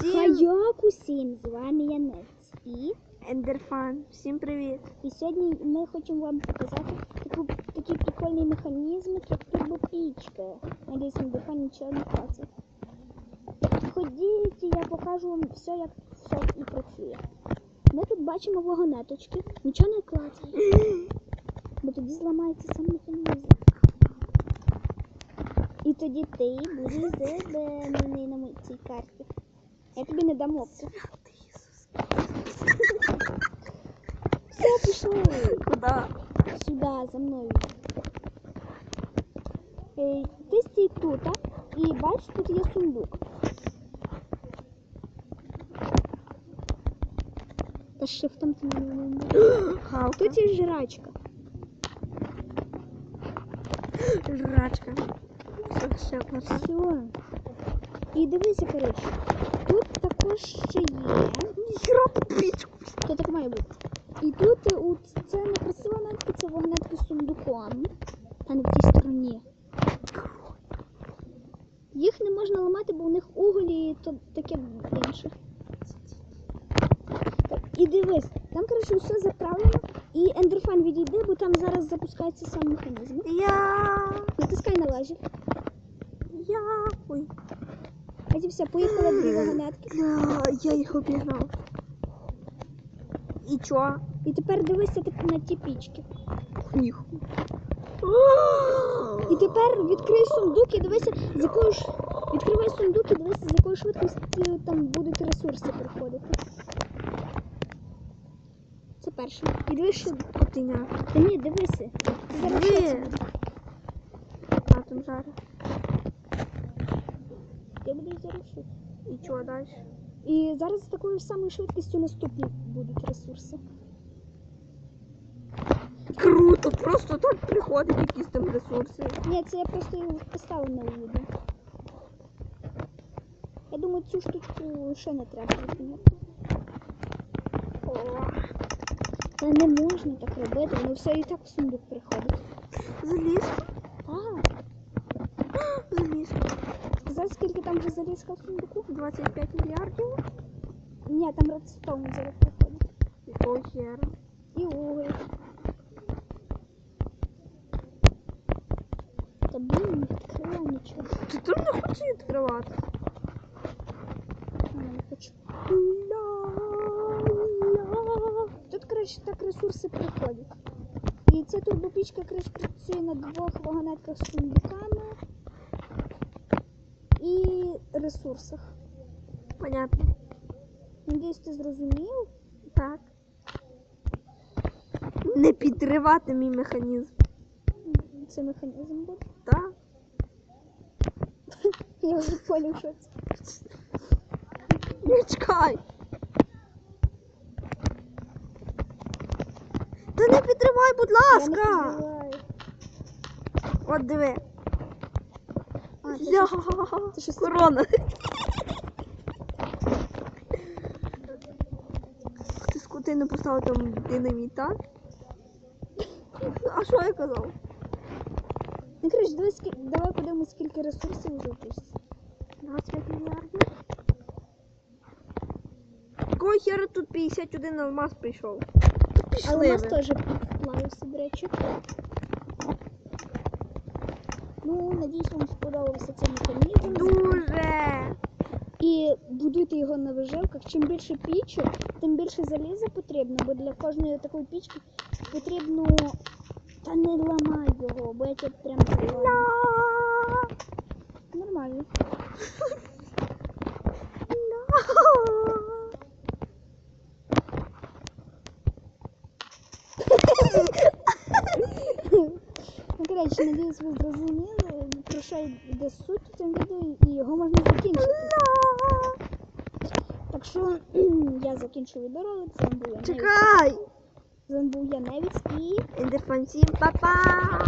Всім Хайок усім, з вами я Нец. І, Ендерфан, всім привіт. і сьогодні ми хочемо вам показати таку, такий прикольний механізм, як турбопічка. Надіюсь, Ендерфан нічого не клацає. Ходіть, я покажу вам все, як все і працює. Ми тут бачимо вагонеточки, нічого не клацає, бо тоді зламається сам механізм. І тоді ти будеш зелений на цій карті. Я тобі не дам опцію. Все, пішли. Куда? Сюди, за мною. Е, Ти стій тут, а? і бачиш, тут є сундук. Та шифтом ти не можеш. Галка. Тут є жрачка. Жрачка. Все, ще клас. Все. І дивися, коротше. Також ще є. Ніхіра пічку. То так має бути. І тут е, у це не красива вагонетка, це вагонетка з сундуком. Та не в тій стороні. Їх не можна ламати, бо у них уголі і то таке інше. Так, І дивись, там, коротше, все заправлено. І ендорфан відійде, бо там зараз запускається сам механізм. Я. Натискай на лажі. Я. Ой. А ті поїхали дві вагонетки. Я, я їх обігнав. І чо? І тепер дивися так на ті пічки. Ніху. І тепер відкрий сундук і дивися, з якою ж відкривай сундук і дивися, з якою швидкістю там будуть ресурси приходити. Це перше. І дивись, що. Котиня. Та ні, дивися. Ти зараз що це буде? А там зараз. Ти будеш зараз що? І чо далі? І зараз з такою ж самою швидкістю наступні будуть ресурси. Круто, просто так приходять якісь там ресурси. Ні, це я просто його поставив на відео. Я думаю, цю штучку ще не треба відміняти. О. Та не можна так робити, воно все і так в сундук приходить. Заліз. Так. Заліз. Сказати, скільки там вже залізка в сундуку? 25 мільярдів. Ні, там редстоун зараз приходить. Якого хера? І уголь. Та блін, не відкрила нічого. Ти тут не хочеш відкривати? А, не хочу. Ля-ля. Тут, коротше, так ресурси приходять. І ця турбопічка, коротше, працює на двох вагонетках з сундуками і ресурсах. Понятно. Надіюсь, ти зрозумів? Так. Не підривати мій механізм. Це механізм буде. Так? Я вже поняв, що це. Не чекай. Та не підривай, будь Я не ласка. підриваю. От диви. Це Ля. Корона. Ти скотину поставив там динаміт, так? А що я казав? Ну, коротше, давай, скі... давай подивимось, скільки ресурсів вже тут. 25 мільярдів. Якого хера тут 51 алмаз прийшов? Але у нас теж плавився, до речі. Ну, надіюсь, вам сподобався цей механізм. Дуже. І будуйте його на виживках. Чим більше пічок, тим більше заліза потрібно, бо для кожної такої пічки потрібно. Та не ламай його, бо я тебе прям зламаю. Нормально. Ну, коротше, надіюсь, ви зрозуміли, що йде суть в цьому відео, і його можна закінчити. Так що я закінчу з вами був я. Чекай. З вами був я Невіс і Ендерфан 7, па-па.